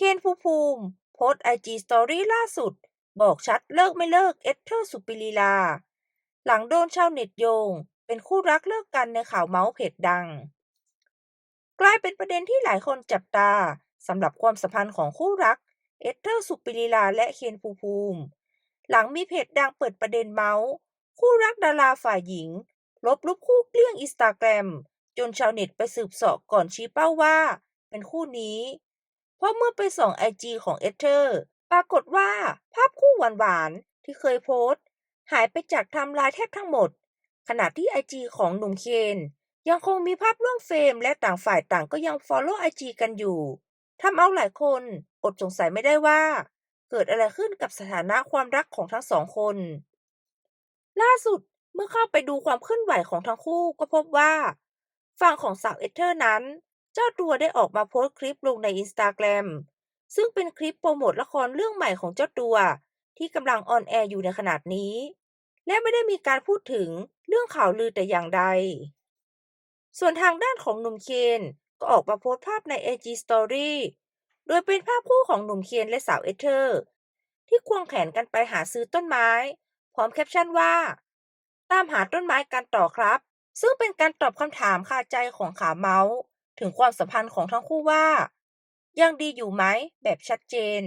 คนภูภูมิ โพสไอจีสตอรี่ล่าสุด บอกชัดเลิกไม่เลิกเอสเธอร์สุปิลีลา หลังโดนชาวเน็ตโยง เป็นคู่รักเลิกกันในข่าวเมาส์เพจดัง กลายเป็นประเด็นที่หลายคนจับตาสำหรับความสัมพันธ์ของคู่รักเอสเธอร์สุปิลีลาและเคนภูภูมิ หลังมีเพจดังเปิดประเด็นเมาส์ คู่รักดาราฝ่ายหญิง ลบรูปคู่เกลี้ยงอินสตาแกรมจนชาวเน็ตไปสืบเสาะก่อนชี้เป้าว่า เป็นคู่นี้ เพราะเมื่อไปส่องไอจีของเอเธอร์ปรากฏว่าภาพคู่หวานๆ ที่เคยโพสต์ หายไปจากไทม์ไลน์แทบทั้งหมด ขณะที่ไอจีของหนุ่มเคน ยังคงมีภาพร่วมเฟรมและต่างฝ่ายต่างก็ยัง Follow ไอจีกันอยู่ทำเอาหลายคนอดสงสัยไม่ได้ว่า เกิดอะไรขึ้นกับสถานะความรักของทั้งสองคน ล่าสุดเมื่อเข้าไปดูความเคลื่อนไหวของทั้งคู่ก็พบว่า ฝั่งของสาวเอเธอร์นั้น เจ้าตัวได้ออกมาโพสต์คลิปลงในอินสตาแกรมซึ่งเป็นคลิปโปรโมทละครเรื่องใหม่ของเจ้าตัว ที่กำลังออนแอร์อยู่ในขนาดนี้ และไม่ได้มีการพูดถึงเรื่องข่าวลือแต่อย่างใด ส่วนทางด้านของหนุ่มเคนก็ออกมาโพสต์ภาพใน IG Story โดยเป็นภาพคู่ของหนุ่มเคนและสาวเอเธอร์ ที่ควงแขนกันไปหาซื้อต้นไม้ พร้อมแคปชั่นว่า ตามหาต้นไม้กันต่อครับ ซึ่งเป็นการตอบคำถามคาใจของขาเมาส์ ถึงความสัมพันธ์ของทั้งคู่ว่า ยังดีอยู่ไหมแบบชัดเจน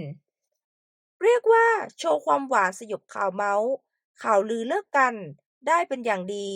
เรียกว่าโชว์ความหวานสยบข่าวเมาส์ข่าวลือเลิกกันได้เป็นอย่างดี